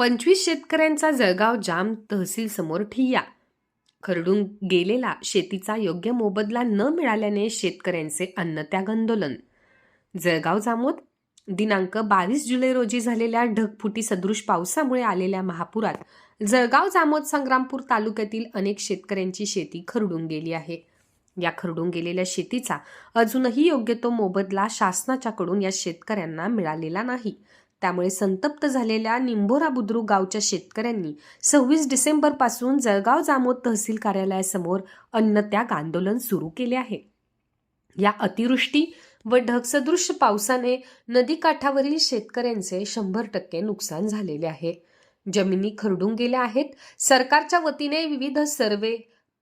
पंचवीस शेतकऱ्यांचा जळगाव जाम तहसील समोर ठिय्या. खरडून गेलेला शेतीचा योग्य मोबदला न मिळाल्याने शेतकऱ्यांचे अन्नत्याग आंदोलन. जळगाव जामोद दिनांक बावीस जुलै रोजी झालेल्या ढगफुटी सदृश पावसामुळे आलेल्या महापुरात जळगाव जामोद संग्रामपूर तालुक्यातील अनेक शेतकऱ्यांची शेती खरडून गेली आहे. या खरडून गेलेल्या शेतीचा अजूनही योग्य तो मोबदला शासनाच्याकडून या शेतकऱ्यांना मिळालेला नाही. त्यामुळे संतप्त झालेल्या निंभोरा बुद्रुक गावच्या शेतकऱ्यांनी सव्वीस डिसेंबरपासून जळगाव जामोद तहसील कार्यालयासमोर अन्नत्याग आंदोलन सुरू केले आहे. या अतिवृष्टी व ढगसदृश पावसाने नदीकाठावरील शेतकऱ्यांचे शंभर टक्के नुकसान झालेले आहे. जमिनी खरडून गेल्या आहेत. सरकारच्या वतीने विविध सर्वे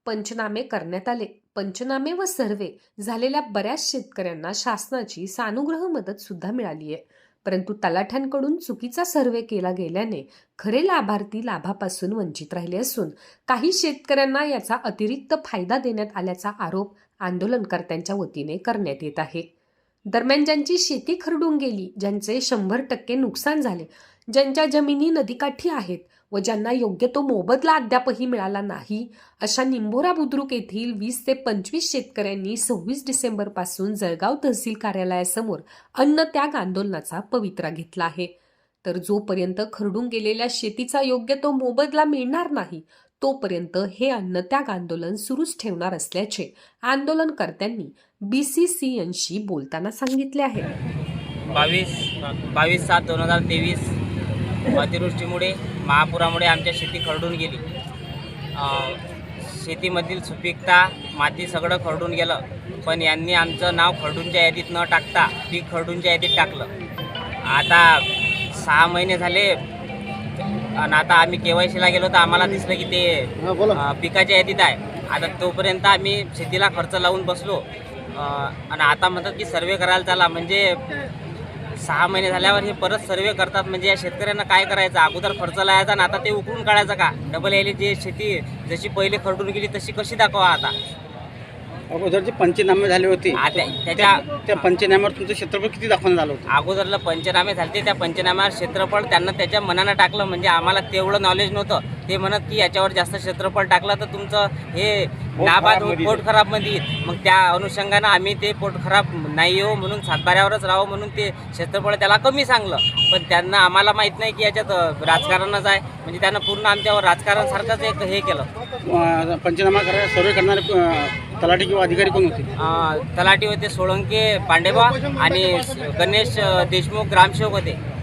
पंचनामे करण्यात आले. पंचनामे व सर्वे झालेल्या बऱ्याच शेतकऱ्यांना शासनाची सानुग्रह मदत सुद्धा मिळाली आहे. परंतु तलाठ्यांकडून चुकीचा सर्वे केला गेल्याने खरे लाभार्थी लाभापासून वंचित राहिले असून काही शेतकऱ्यांना याचा अतिरिक्त फायदा देण्यात आल्याचा आरोप आंदोलनकर्त्यांच्या वतीने करण्यात येत आहे. दरम्यान ज्यांची शेती खरडून गेली ज्यांचे शंभर टक्के नुकसान झाले ज्यांच्या जमिनी नदीकाठी आहेत व ज्यांना योग्य तो मोबदला अद्यापही मिळाला नाही अशा निंभोरा बुद्रुक येथील वीस ते पंचवीस शेतकऱ्यांनी सव्वीस डिसेंबरपासून जळगाव तहसील कार्यालयासमोर अन्न त्याग आंदोलनाचा पवित्रा घेतला आहे. तर जोपर्यंत खरडून गेलेल्या शेतीचा योग्य तो मोबदला मिळणार नाही तोपर्यंत हे अन्नत्याग आंदोलन सुरूच ठेवणार असल्याचे आंदोलनकर्त्यांनी बी सी सी यांशी बोलताना सांगितले आहे. बावीस बावीस सात दोन हजार तेवीस अतिवृष्टीमुळे महापुरामुळे आमच्या शेती खरडून गेली. शेतीमधील सुपीकता माती सगळं खरडून गेलं. पण यांनी आमचं नाव खरडूनच्या यादीत न टाकता पीक खरडूनच्या यादीत टाकलं. आता सहा महिने झाले आणि आता आम्ही के वाय सीला गेलो तर आम्हाला दिसलं की ते पिकाच्या यादीत आहे. आता तोपर्यंत आम्ही शेतीला खर्च लावून बसलो. आणि आता म्हणतात की सर्वे करायला चला. म्हणजे सहा महिने झाल्यावर हे परत सर्वे करतात. म्हणजे या शेतकऱ्यांना काय करायचं? अगोदर खर्च लावायचा आणि आता ते उकळून काढायचं का? डबल यायली जे शेती जशी पहिले खरडून गेली तशी कशी दाखवा आता? अगोदरचे पंचनामे झाले होते. आता त्याच्या त्या पंचनाम्यावर तुमचं क्षेत्रफळ किती दाखवण्यात आलं होतं? अगोदरला पंचनामे झाले त्या पंचनाम्यावर क्षेत्रफळ त्यांना त्याच्या मनानं टाकलं म्हणजे आम्हाला तेवढं नॉलेज नव्हतं. ते म्हणत की याच्यावर जास्त क्षेत्रफळ टाकलं तर तुमचं हे नाबाद पोट खराबमध्ये येईल मग त्या अनुषंगानं आम्ही ते पोट खराब नाही हो म्हणून सातबाऱ्यावरच राहावं म्हणून ते क्षेत्रफळ त्याला कमी सांगलं. पण त्यांना आम्हाला माहीत नाही की याच्यात राजकारणच आहे. म्हणजे त्यांना पूर्ण आमच्यावर राजकारण एक हे केलं. अं, पंचनामा करायला सर्वे करणारे अं, तलाठी किंवा अधिकारी कोण होते? अं, तलाठी होते सोळंके पांडेबा आणि गणेश अं, देशमुख ग्रामसेवक होते.